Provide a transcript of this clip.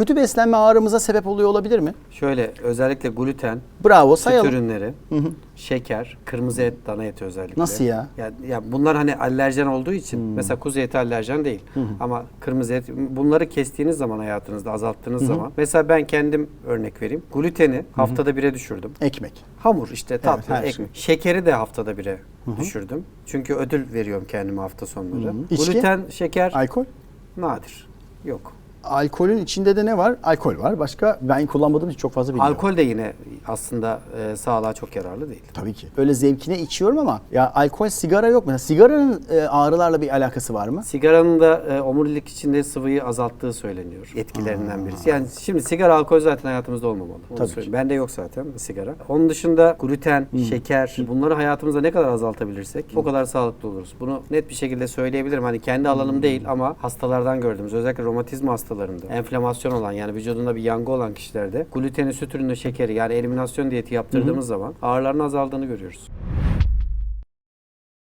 kötü beslenme ağrımıza sebep oluyor olabilir mi? Şöyle özellikle gluten, Bravo süt sayalım. ürünleri, şeker, kırmızı et, dana eti özellikle. Nasıl ya? Ya, ya bunlar hani alerjen olduğu için mesela kuzu eti alerjen değil. Ama kırmızı et bunları kestiğiniz zaman hayatınızda azalttığınız zaman mesela ben kendim örnek vereyim. Gluteni haftada bire düşürdüm. Ekmek. Hamur işte tatlı, her şey. ekmek. Şekeri de haftada bire düşürdüm. Çünkü ödül veriyorum kendime hafta sonları. İçki? Gluten, şeker Alkol? nadir. Yok. Alkolün içinde de ne var? Alkol var. Başka ben kullanmadığım için çok fazla bilmiyorum. Alkol de yine aslında e, sağlığa çok yararlı değil. Tabii ki. Öyle zevkine içiyorum ama ya alkol sigara yok mu? Sigaranın e, ağrılarla bir alakası var mı? Sigaranın da e, omurilik içinde sıvıyı azalttığı söyleniyor. Etkilerinden birisi. Yani şimdi sigara, alkol zaten hayatımızda olmamalı. Onu Tabii söyleyeyim. ki. Bende yok zaten sigara. Onun dışında gluten, şeker bunları hayatımızda ne kadar azaltabilirsek o kadar sağlıklı oluruz. Bunu net bir şekilde söyleyebilirim. Hani kendi alanım değil ama hastalardan gördüğümüz özellikle romatizma hastalarında enflamasyon olan yani vücudunda bir yangı olan kişilerde gluteni, süt ürünü, şekeri yani eliminasyon diyeti yaptırdığımız zaman ağrıların azaldığını görüyoruz.